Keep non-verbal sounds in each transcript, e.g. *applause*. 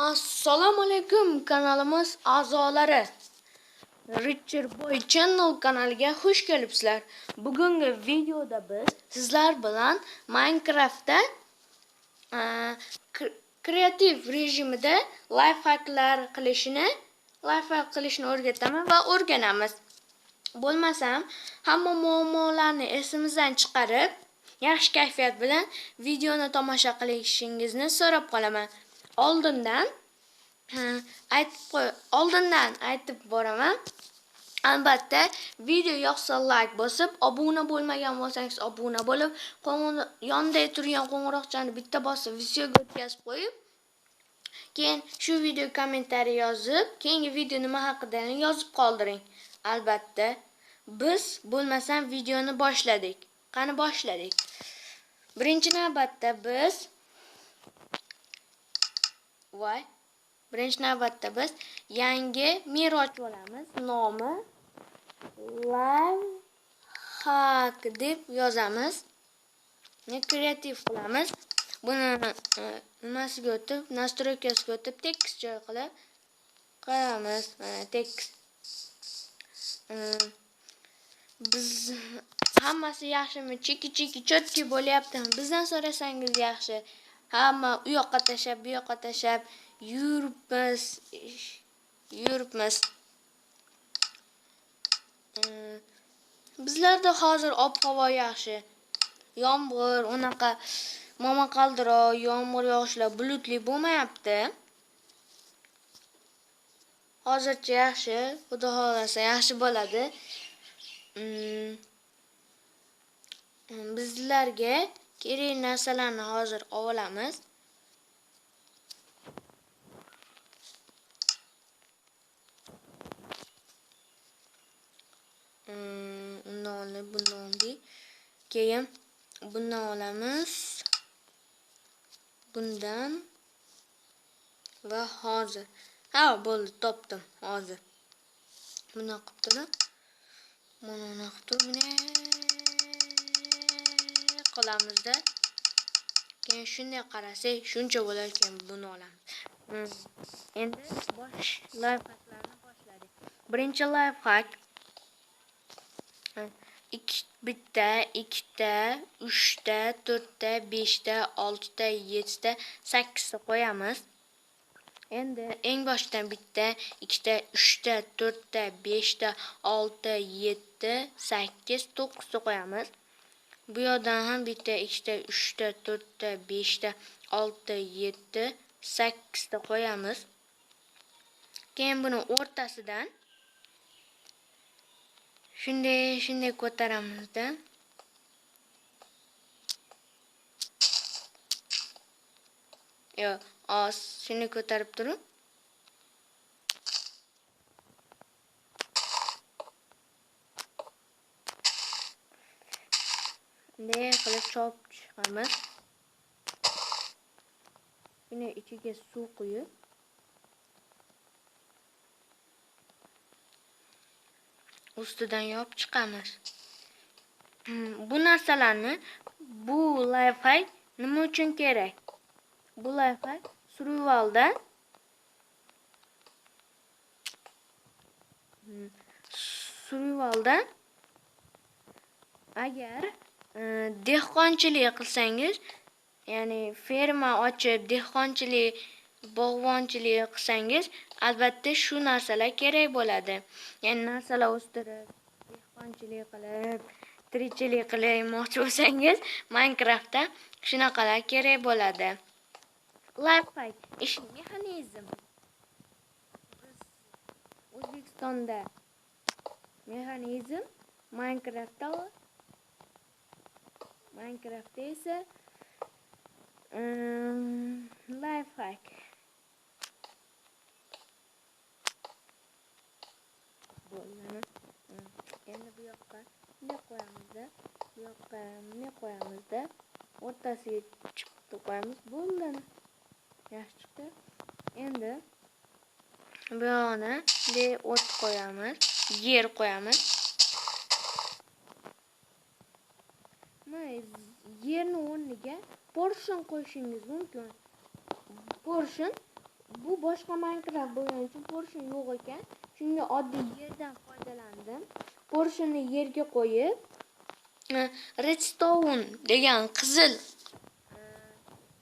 Assalomu alaykum kanalimiz a'zolari. Richard Boy Channel kanaliga xush kelibsizlar. Bugungi videoda biz sizlar bilan Minecraftda e, kreativ rejimida lifehacklar qilishni qilishini, qilishni o'rgataman va o'rganamiz. Bo'lmasam, hamma muammolarni esimizdan chiqarib, yaxshi kayfiyat bilan videoni tomosha qilishingizni so'rab qolaman. Oldindan aytib qo'y, oldindan aytib boraman. Albatta, video yoqsa like bosib, obuna bo'lmagan bo'lsangiz obuna bo'lib, yonida turgan qo'ng'iroqchani bitta bosib, videoga o'tkazib qo'yib, keyin shu video kommentariy yozib, keyingi video nima haqida yozib qoldiring. Albatta, biz bo'lmasam videoni boshladik. Qani boshladik. Birinchi navbatda biz voy birinchi navbatda biz yangi mer bo'lamiz. Nomi live deb yozamiz. Kreativ qilamiz. Buni e, nimasiga o'tib, nastroykasiga o'tib, tekst joy qilib qo'yamiz. Mana e, tekst. E, biz hammasi yaxshimi? Cheki-cheki chotki bo'lyaptimi? Bizdan so'rasangiz yaxshi. Hamma u yoqqa tashab, bu yoqqa tashab yuribmiz. Yuribmiz. Hmm. Bizlarda hozir ob-havo yaxshi. Yomg'ir, unaqa momaqaldiroq, yomg'ir yog'ishlar bulutli bo'lmayapti. Hozircha yaxshi, xudo xohlasa yaxshi bo'ladi. Hmm. Bizlarga kerak narsalarni hozir olamiz. Mm, Undan olib, bundan oldik. Keyin bundan olamiz. Bundan va hozir. Ha, bo'ldi, topdim hozir. Buni qilib turib, mana buni qilib buni qilamizda. Keyin shunday qarasak, shuncha bo'lar ekan buni olamiz. Hmm. Endi bosh life hacklarni boshladik. Birinchi life hack ikki bitta, ikkita, uchta, to'rtta, beshta, oltita, yettita, sakkizta qo'yamiz. Endi eng boshdan bitta, ikkita, uchta, to'rtta, beshta, olti, yetti, sakkiz, to'qqizta qo'yamiz. Bu yoqdan ham bitta, ikkita, uchta, to'rtta, beshta, olti, yetti, sakkizta qo'yamiz. Keyin buni o'rtasidan shunday shunday ko'taramizda. Yo, oz shuni ko'tarib turib. Bunday qilib chopib chiqamiz. Shuni ichiga suv quyib ustidan yopib chiqamiz. Hmm, Bu narsalarni bu lifehack nima uchun? Bu lifehack survivalda Hmm, survivalda agar Э, dehqonchilik qilsangiz, ya'ni ferma ochib dehqonchilik, bog'bonchilik qilsangiz, albatta shu narsalar kerak bo'ladi. Ya'ni narsalar o'stirib, dehqonchilik qilib, tirikchilik qilmoqchi bo'lsangiz, Minecraftda shunaqalar kerak bo'ladi. Lifehack ish mexanizm. Biz O'zbekistonda mexanizm Minecraftda Minecraftda esa um, lifehack bo'ldi. Endi bu yoqqa bunday qo'yamizda, bu yoqqa bunday qo'yamizda, o'rtasiga chiqdi qo'yamiz. Bo'ldi. Yaxshi chiqdi. Endi bu bunday o't qo'yamiz, yer qo'yamiz. Mana yerni o'rniga portion qo'yishingiz mumkin. Portion bu boshqa Minecraft bo'lgani uchun portion yo'q ekan. Shunga oddiy yerdan foydalandim. Portionni yerga qo'yib, e, redstone degan qizil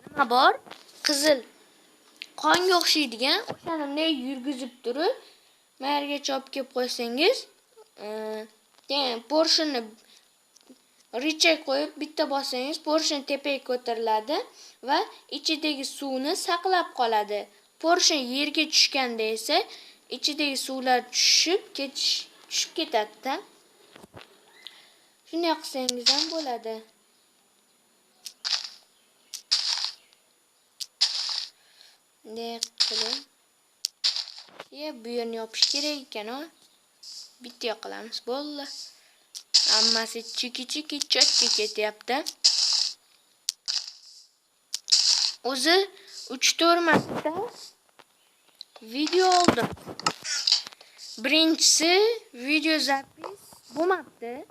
nima bor? Qizil qonga o'xshaydigan o'shani bunday yurgizib turib, mayerga chopib kelib qo'ysangiz, e, portionni richak qo'yib bitta bossangiz portion tepaga ko'tariladi va ichidagi suvni saqlab qoladi. Portion yerga tushganda esa ichidagi suvlar tushib ketish tushib ketadi-da. Shunday qilsangiz ham bo'ladi. Bunday qilib. Bu yerni yopish kerak ekan-ku. Bitta qilamiz, bo'ldi. Hammasi chiki-chiki chotki ketyapti. O'zi 3-4 marta video oldim. Birinchisi video zapis bo'lmabdi.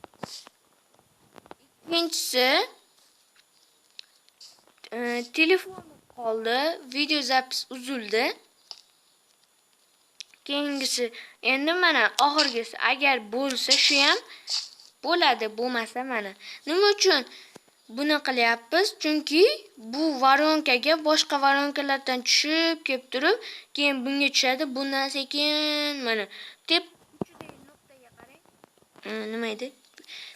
Ikkinchisi e, telefon qoldi, video zapis uzildi. Keyingisi endi mana oxirgisi agar bo'lsa shu ham bo'ladi, bo'lmasa mana. Nima uchun buni qilyapmiz? Chunki bu varonkaga boshqa varonkalardan tushib kelib turib, keyin bunga tushadi. Bundan sekin mana tep nuqtaga qarang. Nima edi?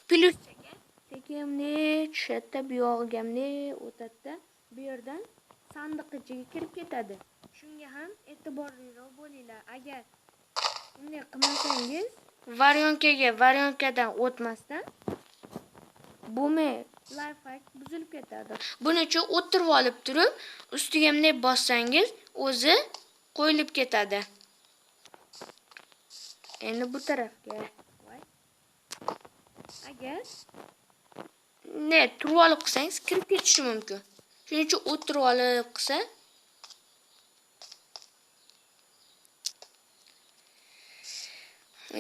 Plyusga sekin tushadi, bu yog'iga o'tadi. Bu yerdan sandiq ichiga kirib ketadi. Shunga ham e'tiborliroq bo'linglar. Agar bunday qilmasangiz, varyonkaga varyonkadan o'tmasdan bo'lmay lifehack buzilib ketadi. Buning uchun o'tirib olib turib, ustiga bunday bossangiz, o'zi qo'yilib ketadi. Endi bu tarafga voy. Agar ne turib olib qilsangiz kirib ketishi mumkin. Shuning uchun o'tirib olib qilsa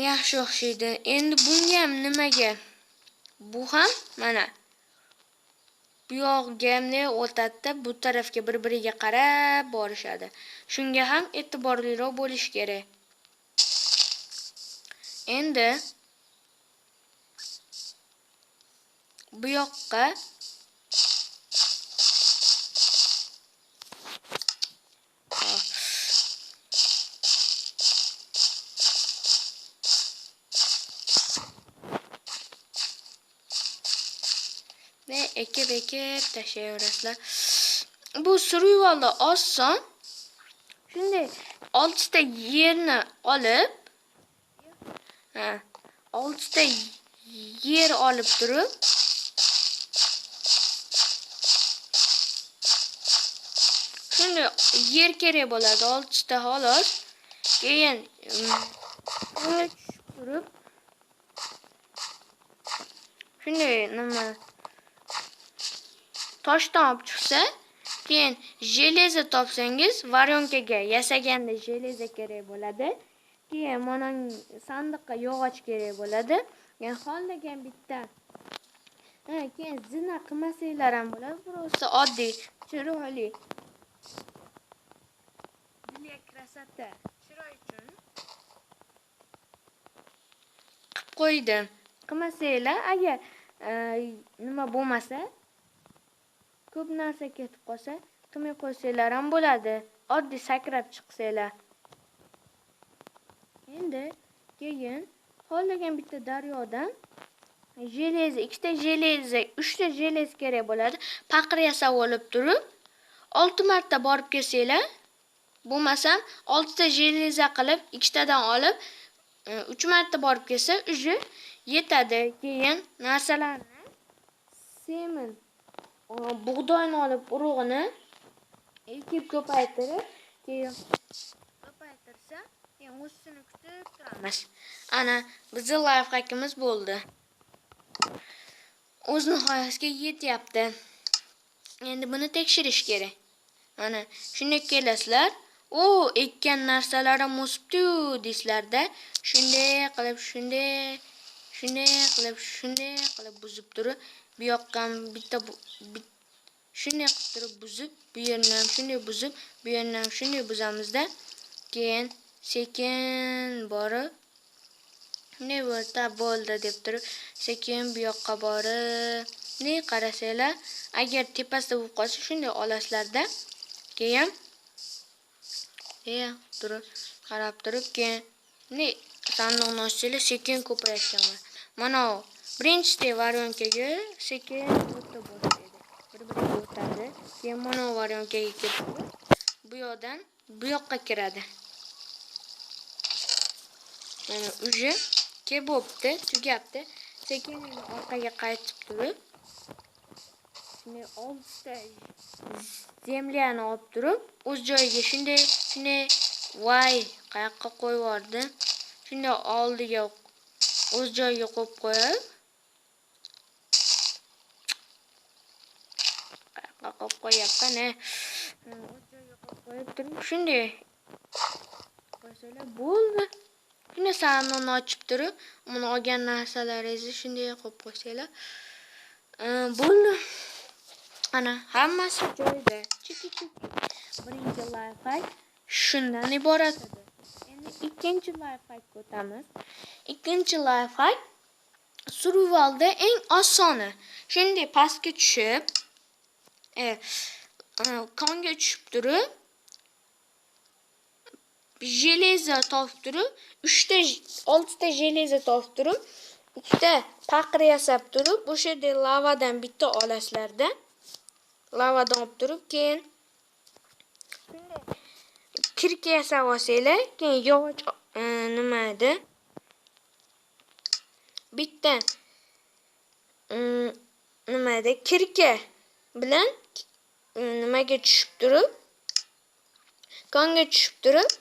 yaxshi o'xshaydi. Endi bunga ham nimaga? Bu ham mana bu yog'iga bunday o'tadi bu tarafga bir-biriga qarab borishadi. Shunga ham e'tiborliroq bo'lish kerak. Endi bu yoqqa ve ekib ekib tashlayverasizlar bu survivalda oson shunday oltita yerni olib ha oltita yer olib turib shunday yer kerak bo'ladi oltita xolos keyin turib shunday nima toshdan olib chiqsa, keyin jeleza topsangiz, varyonkaga yasaganda jeleza kerak bo'ladi. Keyin mana sandiqqa yog'och kerak bo'ladi. Yani xohlagan bitta Ha, keyin zina qilmasanglar ham bo'ladi. Просто oddiy, chiroyli. Для красоты. Chiroy uchun qilib qo'ydim. Qilmasanglar, agar e, nima bo'lmasa, ko'p narsa ketib qolsa qilmay qo'ysanglar ham bo'ladi oddiy sakrab chiqsanglar endi keyin xohlagan bitta daryodan jeleza ikkita jeleza uchta jelez kerak bo'ladi paqir yasab olib turib olti marta borib kelsanglar bo'lmasam oltita jeleza qilib ikkitadan olib e, uch marta borib kelsa уже yetadi keyin narsalarni semin bug'doyni olib urug'ini ekib ko'paytirib keyin ko'paytirsa keyin o'sishini kutib turamiz ana bizni layf hakimiz bo'ldi o'z nihoyasiga yetyapti endi buni tekshirish kerak mana shunday kelasizlar o ekkan narsalarim o'sibdi deysizlarda shunday qilib shunday shunday qilib shunday qilib buzib turib bu yoqqa bitta shunday qilib turib buzib bu yerni ham shunday buzib bu yerni ham shunday buzamizda keyin sekin borib ne bo'lsa bo'ldi deb turib sekin bu yoqqa borib ne qarasanglar agar tepasida bo'lib qolsa shunday olasizlarda keyin e turib qarab turib keyin ne? Sandiqni ochsanglar sekin ko'payayotgan mana u birinchi varyonkaga sekin o'tda boshlaydi bir biriga o'tadi keyin mana bu varyonkaga kelib bu yoqdan bu yoqqa kiradi mana уже ke bo'pti tugabdi sekin orqaga qaytib turib shunday oltita zemlyani olib turib o'z joyiga shunday shunday voy qayoqqa qo'yib yubordi shunday oldiga o'z joyiga qo'yib qo'yib joyiga qo'yib qo'yib turib shunday qo'ysalar bo'ldi shunday sandiqni ochib turib buni olgan narsalaringizni shunday qo'yib qo'ysanglar bo'ldi ana hammasi joyida chiki chiki birinchi layfhak shundan iborat edi endi ikkinchi layfhakka o'tamiz ikkinchi layfhak survivalda eng osoni shunday pastga tushib e, kan göçüp duru jeleza topib turib uchta oltita jeleza topib turib ikkita paqir yasab turib o'sha yerda lavadan bitta olasizlarda lavadan olib turib keyin kirka yasab olsanglar keyin yog'och nima edi bitta nima edi kirka bilan e, nimaga tushib turib konga tushib turib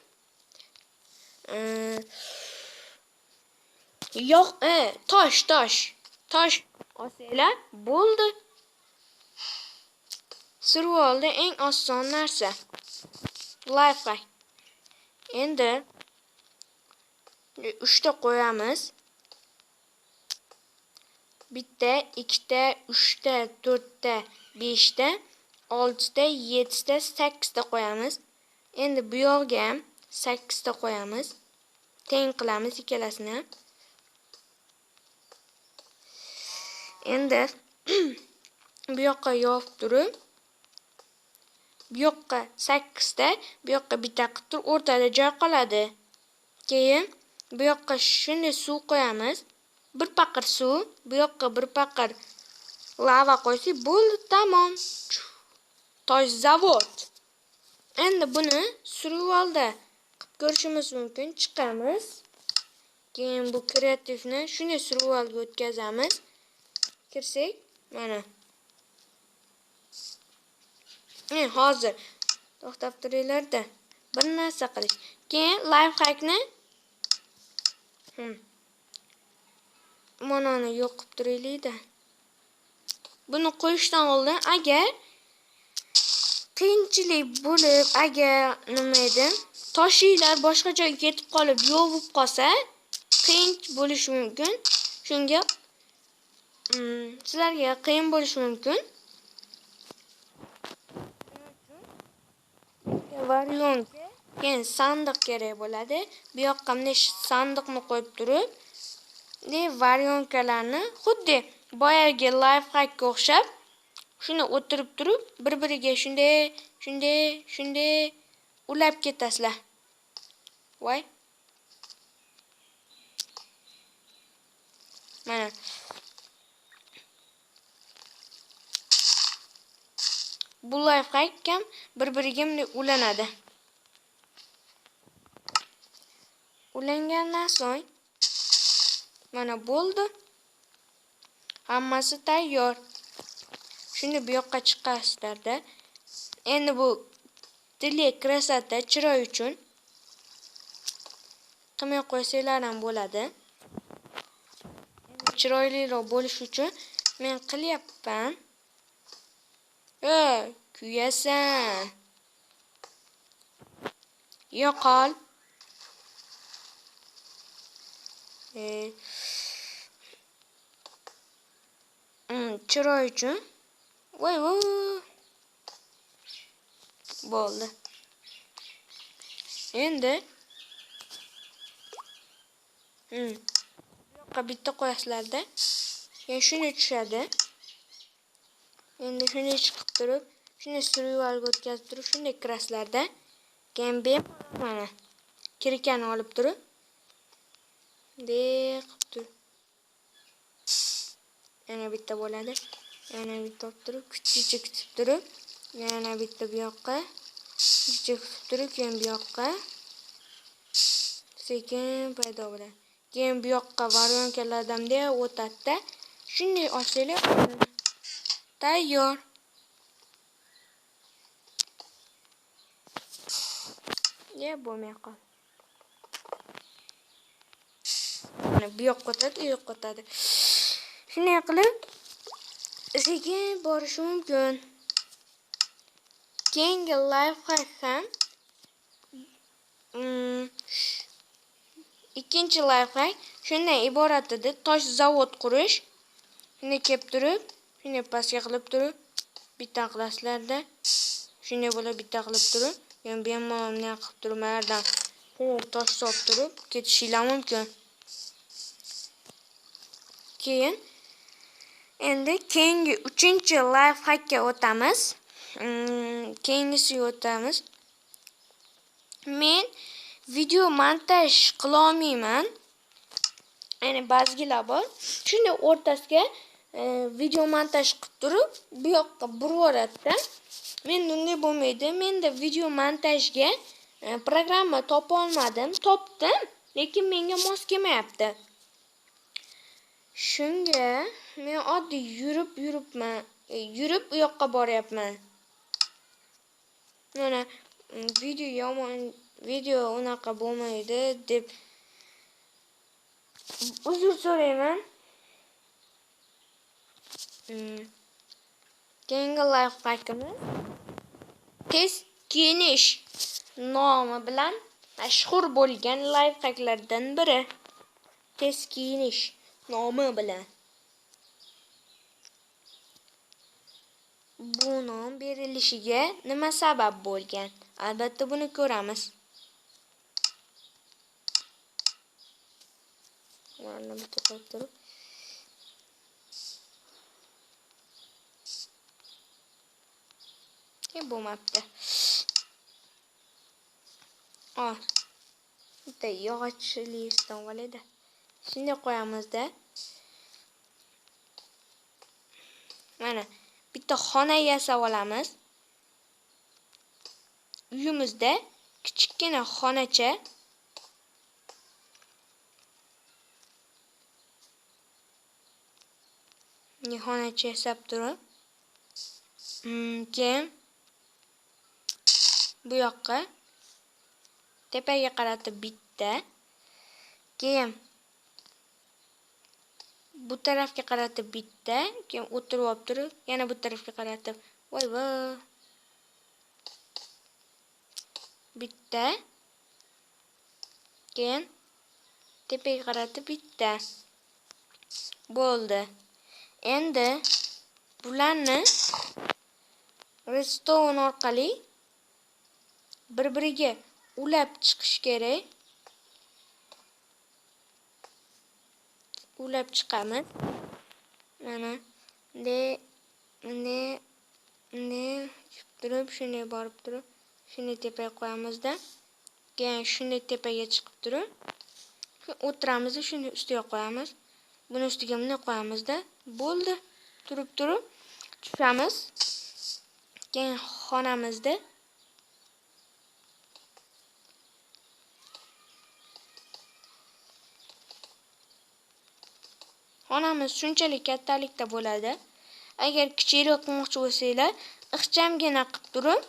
yo'q e tosh tosh tosh olsanglar bo'ldi survivalda eng oson narsa lifehack endi uchta qo'yamiz bitta ikkita uchta to'rtta beshta oltita yettita sakkizta qo'yamiz endi bu yoqqa ham sakkizta qo'yamiz teng qilamiz ikkalasini. Endi *clears throat* bu yoqqa yopib turib bu yoqqa sakkizta bu yoqqa bitta qilib o'rtada joy qoladi. Keyin bu yoqqa shunday suv qo'yamiz. Bir paqir suv bu yoqqa bir paqir lava qo'ysak bo'ldi tamom. Tosh zavod. Endi buni survivalda qilib ko'rishimiz mumkin chiqamiz. Keyin bu kreativni shunday survivalga o'tkazamiz. Kirsak mana. E hozir. To'xtab turinglarda bir narsa qilish. Keyin lifehackni hm. manani yo'q qilib turaylikda buni qo'yishdan oldin agar qiyinchilik bo'lib agar nima edi toshinglar boshqa joyga ketib qolib yo'q bo'lib qolsa qiyin bo'lishi mumkin shunga mm, sizlarga qiyin bo'lishi mumkin varyonka keyin sandiq kerak bo'ladi bu yoqqa sandiqni qo'yib turib varyonkalarni xuddi boyagi lifehackga o'xshab shuni o'tirib turib bir biriga shunday shunday shunday ulab ketasizlar. Voy. Mana. Bu lifhak ham bir biriga bunday ulanadi. Ulangandan so'ng mana bo'ldi. Hammasi tayyor shuni bu yoqqa chiqasizlarda endi bu tilak krasota chiroy uchun qilmay qo'ysanglar ham bo'ladi chiroyliroq bo'lish uchun men qilyapman ey kuyasan yo'qol e, chiroy uchun voy voy Bo'ldi. Endi buyoqqa bitta qo'yasizlarda. Keyin shuni tushadi. Endi shuni chiqib turib, shuni survivalga o'tkazib turib, shunday kirasizlarda. Keyin bemalol mana kirkani olib turib, bunday qilib turib. Yana bitta bo'ladi. Yana bitta olib turib, kichikcha kutib turib, yana bitta bu yoqqa. Kuchlicha kutib turib, keyin bu yoqqa. Sekin paydo bo'ladi. Keyin bu yoqqa varyonkalardanda o'tadi-da. Shunday olsanglar tayyor. Ya bo'lmay qoldi Mana bu yoqqa o'tadi, u yoqqa o'tadi. Shunday qilib sekin borishi mumkin. Keyingi lifehack ham mm, ikkinchi lifehack shundan iborat edi. Tosh zavod qurish. Shunday kelib turib, shunday pastga qilib turib, bitta qilasizlarda. Shunday bo'lib bitta qilib turib, bu bemalol bunday qilib turib, mana yerdan tosh solib turib, ketishinglar mumkin. Keyin endi keyingi 3-chi lifehackga o'tamiz. Mm, keyingisiga o'tamiz. Men video montaj qila olmayman. Ya'ni ba'zilar bor. Shunday o'rtasiga e, video montaj qilib turib, bu yoqqa buraveradi-da. Men unday bo'lmaydi. Menda video montajga e, programma topa olmadim. Topdim, lekin menga mos kelmayapti. Shunga men oddiy yurib yuribman. E, yurib u yoqqa boryapman. Mana video yomon video unaqa bo'lmaydi deb uzr so'rayman. Hmm. Keyingi lifehackimiz tez kiyinish nomi bilan mashhur bo'lgan lifehacklardan biri. Tez kiyinish nomi bilan. Bu nom berilishiga nima sabab bo'lgan? Albatta buni ko'ramiz. Mana bitta qo'yib turib. Kim bo'lmabdi. Oh. Bitta yog'och listdan oladi. Shunday qo'yamizda. Mana bitta xona yasab olamiz. Uyimizda kichikgina xonacha xonacha yasab turib, keyin bu yoqqa tepaga qaratib bitta, keyin bu tarafga qaratib bitta, keyin o'tirib olib turib, yana bu tarafga qaratib, voy voy. Bitta. Keyin tepaga qaratib bitta. Bo'ldi. Endi bularni redstone orqali bir-biriga ulab chiqish kerak. Ulab chiqamiz. Mana de ne ne turib shuni borib turib shuni tepaga qo'yamizda. Keyin shuni tepaga chiqib turib o'tiramiz, shuni ustiga qo'yamiz. Buni ustiga bunday qo'yamizda. Bo'ldi. Turib turib tushamiz. Keyin xonamizda Xonamiz shunchalik kattalikda bo'ladi. Agar kichikroq qilmoqchi bo'lsanglar, ixchamgina qilib turib,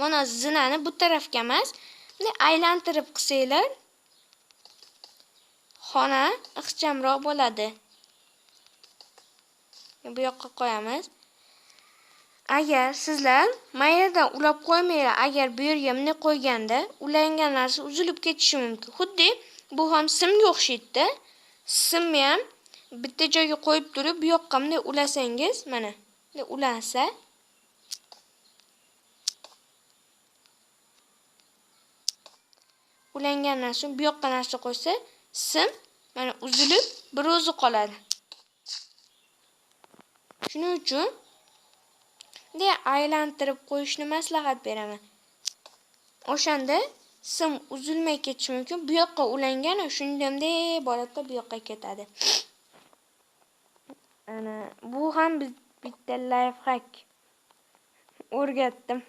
mana zinani bu tarafga emas, bunday aylantirib qilsanglar, xona ixchamroq bo'ladi. Bu yoqqa qo'yamiz. Agar sizlar mayerdan ulab qo'ymanglar, agar bu yerga bunday qo'yganda, ulangan narsa uzilib ketishi mumkin. Xuddi bu ham simga o'xshaydi simni ham bitta joyga qo'yib turib bu yoqqa bunday ulasangiz mana bunday ulansa ulangandan so'ng bu yoqqa narsa qo'ysa sim mana uzilib bir o'zi qoladi shuning uchun bunday aylantirib qo'yishni maslahat beraman o'shanda sim uzilmay ketishi mumkin. Bu yoqqa ulangan shundan bunday boradida bu yoqqa ketadi. Ana bu ham biz bitta layfxak o'rgatdim.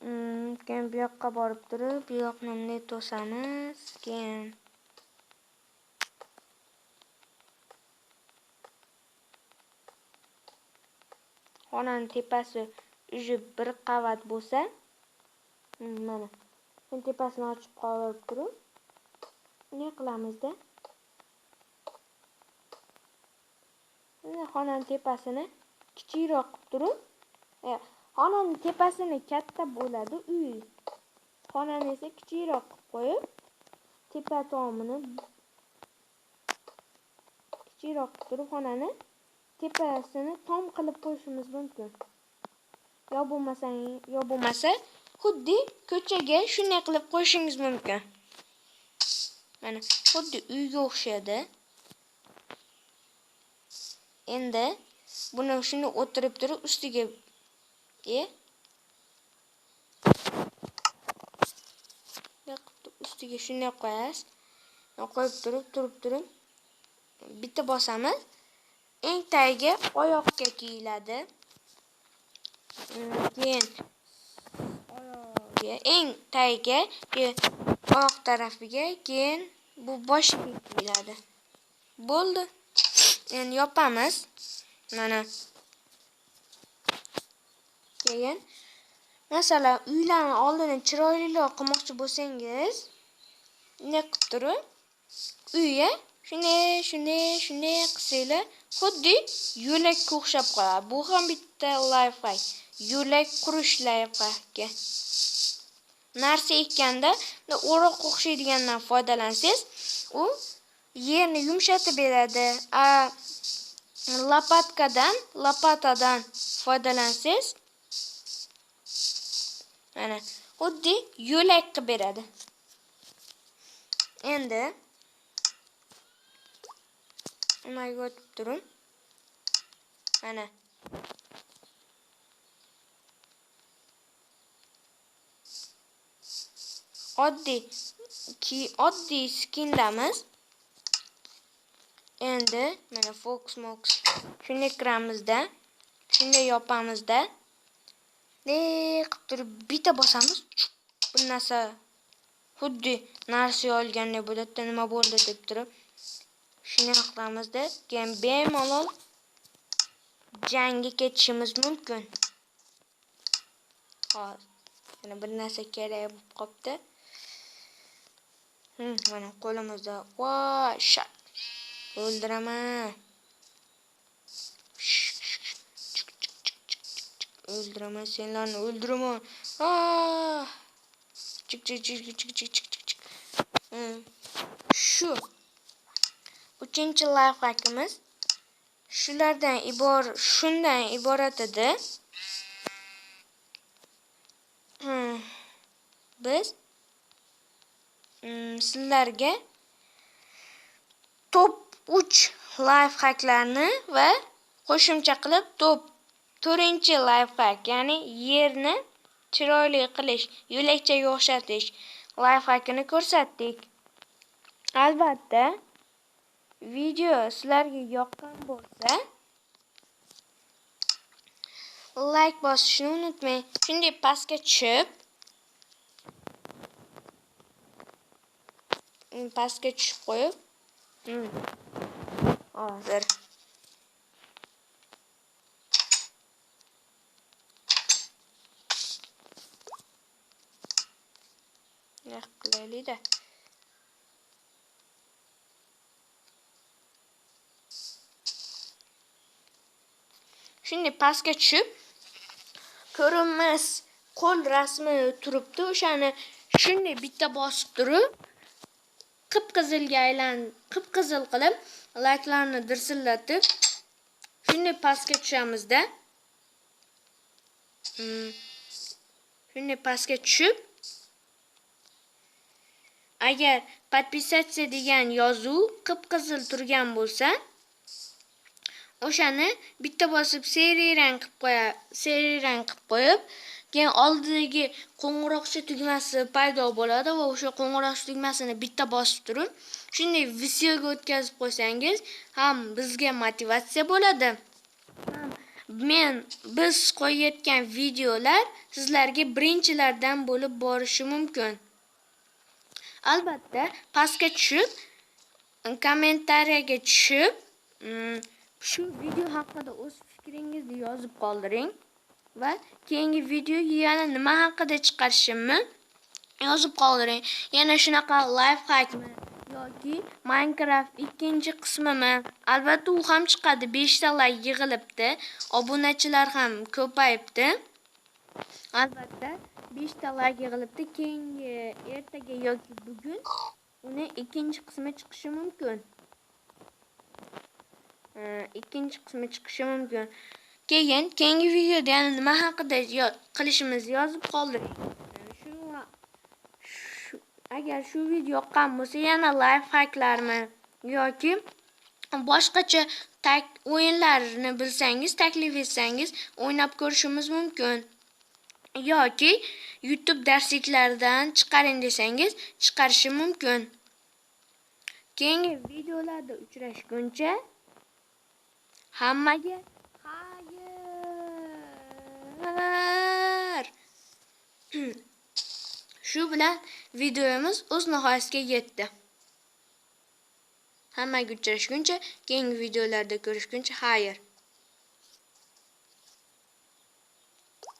Hmm, keyin bu yoqqa borib turib bu yoqni bunday to'samiz keyin xonani tepasi уже bir qavat bo'lsa mana buni tepasini ochib qolib turib bunday qilamizda xonani tepasini kichikroq qilib turib e, xonani tepasini katta bo'ladi uy. Xonani esa kichikroq qilib qo'yib tepa tomini kichikroq qilib turib xonani tepasini tom qilib qo'yishimiz mumkin. Yo bo'lmasa yo bo'lmasa xuddi ko'chaga shunday qilib qo'yishingiz mumkin mana xuddi uyga o'xshaydi endi buni shuni o'tirib turib ustiga e ustiga shunday qo'yasiz qo'yib turib turib turib bitta bosamiz eng tagiga oyoqqa kiyiladi keyin oyog'iga eng tagiga e, oyoq tarafiga keyin bu boshiga kiyiladi bo'ldi. Endi yopamiz. Mana. Keyin masalan uylarni oldini chiroyliroq qilmoqchi bo'lsangiz bunday qilib turib uyga shunday shunday shunday qilsanglar xuddi yo'lakka o'xshab qoladi. Bu ham bitta layfhak yo'lak qurish layfhaki narsa ekkanda o'roq o'xshaydigandan foydalansangiz u yerni yumshatib beradi. A lopatkadan lopatadan foydalansangiz mana xuddi yo'lak qilib beradi. Endi nimaga o'tib turing mana oddiy ki oddiy skindamiz endi mana fox mox. Shunday kiramizda shunday yopamizda qilib turib bitta bosamiz bir narsa xuddi narsa olgandek bo'ladida nima bo'ldi deb turib shunday qilamizda keyin bemalol jangga ketishimiz mumkin hozir yana bir narsa kerak bo'lib qolibdi Hı, hani kolumuzda. Vaa şak. Öldüreme. Öldüreme seni lan öldüreme. Aa! Çık çık çık çık çık çık çık çık. Hmm. Şu. Üçüncü life hackımız. Şulardan ibor, şundan ibaret idi. Hmm. Biz sizlarga top 3 layfhaklarni va qo'shimcha qilib top to'rtinchi layfhak ya'ni yerni chiroyli qilish yo'lakchaga o'xshatish layfhakini ko'rsatdik. Albatta video sizlarga yoqqan bo'lsa like bosishni unutmang. Shunday pastga tushib pastga tushib qo'yib hozir qilaylikda shunday pastga tushib ko'rinmas qo'l rasmi turibdi o'shani shunday bitta bosib turib qip qizilga aylan qip qizil qilib layklarni dirsillatib shunday pastga tushamizda shunday pastga tushib agar подписаться degan yozuv qip-qizil turgan bo'lsa, o'shani bitta bosib seriyang qilib qo'ya, seriyang qilib qo'yib, keyin oldidagi qo'ng'iroqcha tugmasi paydo bo'ladi va o'sha qo'ng'iroqcha tugmasini bitta bosib turib, shunday videoga o'tkazib qo'ysangiz, ham bizga motivatsiya bo'ladi. men biz qo'yayotgan videolar sizlarga birinchilardan bo'lib borishi mumkin. Albatta, pastga tushib, kommentariyaga tushib, mm, shu video haqida o'z fikringizni yozib qoldiring va keyingi video yana nima haqida chiqarishimni yozib qoldiring. Yana shunaqa life hackmi yoki Minecraft ikkinchi qismimi? Albatta u ham chiqadi. 5 ta like yig'ilibdi. Obunachilar ham ko'payibdi. Albatta 5 ta like yig'ilibdi. Keyingi ertaga yoki bugun uni ikkinchi qismi chiqishi mumkin. Ha, ikkinchi qismi chiqishi mumkin. Keyin keyingi videoda yana nima haqida yo- qilishimizni yozib qoldiring. Shu shu- agar shu video yoqqan bo'lsa yana life hacklarmi yoki boshqacha tak o'yinlarni bilsangiz, taklif etsangiz o'ynab ko'rishimiz mumkin. yoki YouTube darsliklaridan chiqaring desangiz, chiqarishim mumkin. Keyingi videolarda uchrashguncha hammaga xayr. Shu *clears throat* bilan videomiz o'z nihoyasiga yetdi. Hammaga uchrashguncha, keyingi videolarda ko'rishguncha xayr.